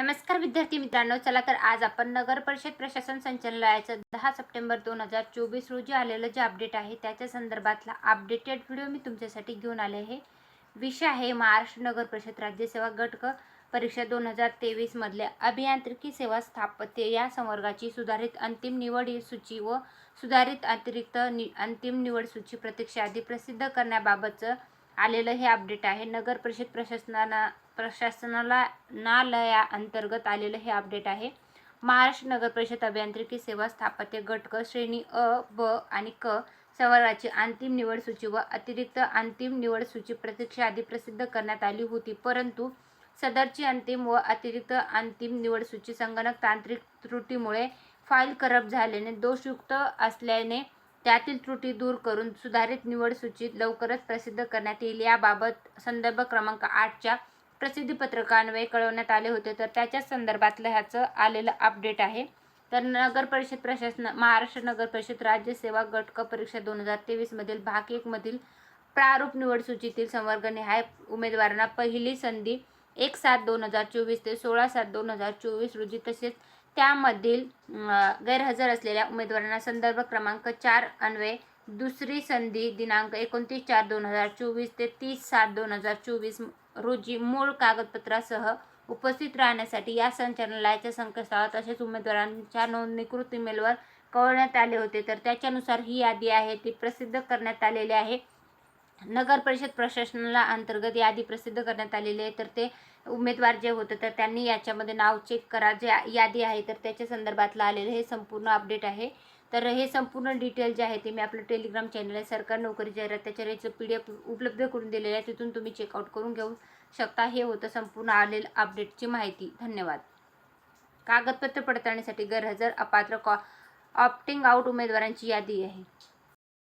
नमस्कार विद्यार्थी मित्रांनो चला तर आज आपण नगर परिषद प्रशासन संचालनालयाचं दहा सप्टेंबर दोन हजार चोवीस रोजी आलेलं जे अपडेट आहे त्याच्या संदर्भातला अपडेटेड व्हिडिओ मी तुमच्यासाठी घेऊन आले आहे. विषय आहे महाराष्ट्र नगर परिषद राज्यसेवा गट क परीक्षा दोन हजार तेवीसमधल्या अभियांत्रिकी सेवा स्थापत्य या संवर्गाची सुधारित अंतिम निवड सूची व सुधारित अतिरिक्त नि अंतिम निवड सूची प्रतीक्षा आधी प्रसिद्ध करण्याबाबतचं आलेलं हे अपडेट आहे. नगर परिषद प्रशासनाला प्रशासनाला नालया अंतर्गत आलेलं हे अपडेट आहे. महाराष्ट्र नगर परिषद अभियांत्रिकी सेवा स्थापत्य गटक श्रेणी अ ब आणि क संवर्गाची अंतिम निवड सूची व अतिरिक्त अंतिम निवड सूची प्रतीक्षा आधी प्रसिद्ध करण्यात आली होती. परंतु सदरची अंतिम व अतिरिक्त अंतिम निवड सूची संगणक तांत्रिक त्रुटीमुळे फाईल करप झाल्याने दोषयुक्त असल्याने त्यातील त्रुटी दूर करून सुधारित निवड सूची लवकरच प्रसिद्ध करण्यात येईल. याबाबत संदर्भ क्रमांक आठच्या प्रसिद्धी पत्रकान्वये कळवण्यात आले होते. तर त्याच्याच संदर्भातलं ह्याचं आलेलं अपडेट आहे. तर नगर परिषद प्रशासन महाराष्ट्र नगर परिषद राज्य सेवा गटक परीक्षा दोन हजार तेवीसमधील भाग एकमधील प्रारूप निवड सूचीतील संवर्गनिहाय उमेदवारांना पहिली संधी एक सात दोन हजार चोवीस ते सोळा सात दोन हजार चोवीस रोजी तसेच त्यामधील गैरहजर असलेल्या उमेदवारांना संदर्भ क्रमांक चार अन्वये दुसरी संधी दिनांक एकोणतीस चार दोन हजार चोवीस ते तीस सात दोन हजार चोवीस रोजी मूळ कागदपत्रासह उपस्थित राहण्यासाठी या संचालनालयाच्या संकेतस्थळावर तसेच उमेदवारांच्या नोंदणीकृत ईमेलवर कळवण्यात आले होते. तर त्याच्यानुसार ही यादी आहे ती प्रसिद्ध करण्यात आलेली आहे. नगर परिषद प्रशासनाला अंतर्गत यादी प्रसिद्ध करण्यात आलेली आहे. तर ते उमेदवार जे होते तर त्यांनी याच्यामध्ये नाव चेक करा. जे यादी आहे तर त्याच्या संदर्भातलं आलेलं हे संपूर्ण अपडेट आहे. तर हे संपूर्ण डिटेल जे आहे ते मी आपलं टेलिग्राम चॅनल आहे. सरकार नोकरी जाहिरात त्याच्या याचं पी डी एफ उपलब्ध करून दिलेलं आहे. तिथून तुम्ही चेकआउट करून घेऊ शकता. हे होतं संपूर्ण आलेलं अपडेटची माहिती. धन्यवाद. कागदपत्र पडताळणीसाठी गैरहजर अपात्र कॉ ऑप्टिंग आउट उमेदवारांची यादी आहे.